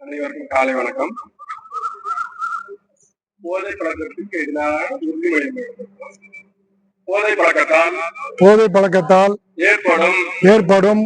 அனைவருக்கும் காலை வணக்கம். போதை பழக்கத்திற்கு எதிராக உறுதிமொழி. போதை பழக்கத்தால் போதை பழக்கத்தால் ஏற்படும் ஏற்படும்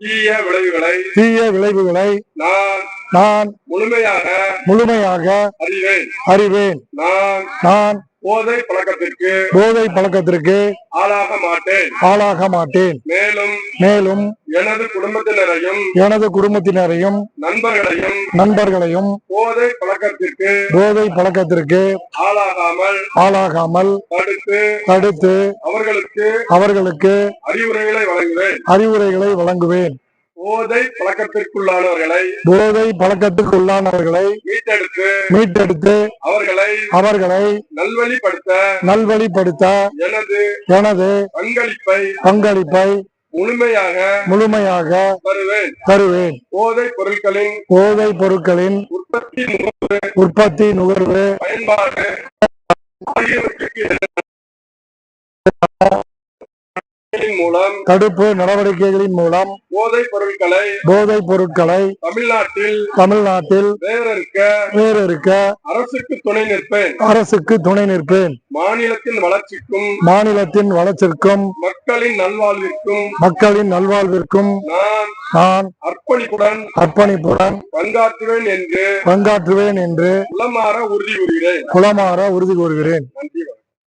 தீய விளைவுகளை தீய விளைவுகளை நான் நான் முழுமையாக முழுமையாக அறிவேன். அறிவேன். நான் நான் போதை பழக்கத்திற்கு போதை பழக்கத்திற்கு ஆளாக மாட்டேன். ஆளாக மாட்டேன். மேலும் மேலும் எனது குடும்பத்தினரையும் எனது குடும்பத்தினரையும் நண்பர்களையும் நண்பர்களையும் போதை பழக்கத்திற்கு போதை பழக்கத்திற்கு ஆளாகாமல் ஆளாகாமல் தடுத்து தடுத்து அவர்களுக்கு அவர்களுக்கு அறிவுரைகளை வழங்குவேன். அறிவுரைகளை வழங்குவேன். போதை பழக்கத்திற்குள்ளானவர்களை போதை பழக்கத்துக்கு உள்ளானவர்களை மீட்டெடுத்து மீட்டெடுத்து அவர்களை அவர்களை நல்வழிப்படுத்த நல்வழிப்படுத்த எனது எனது பங்களிப்பை பங்களிப்பை முழுமையாக முழுமையாக தருவேன். தருவேன். போதை பொருட்களின் போதை பொருட்களின் உற்பத்தி நுகர்வு, உற்பத்தி நுகர்வு பயன்பாடு ஆகியவற்றுக்கு எதிரான மூலம் தடுப்பு நடவடிக்கைகளின் மூலம் போதைப் பொருட்களை போதைப் பொருட்களை தமிழ்நாட்டில் தமிழ்நாட்டில் வேறறுக்க வேறறுக்க அரசுக்கு துணை நிற்பேன். அரசுக்கு துணை நிற்பேன். மாநிலத்தின் வளர்ச்சிக்கும் மாநிலத்தின் வளர்ச்சிக்கும் மக்களின் நல்வாழ்விற்கும் மக்களின் நல்வாழ்விற்கும் நான் நான் அர்ப்பணிப்புடன் அர்ப்பணிப்புடன் பங்காற்றுவேன் என்று பங்காற்றுவேன் என்று உளமாற உறுதி கூறுகிறேன். குளமாற உறுதி கூறுகிறேன். நன்றி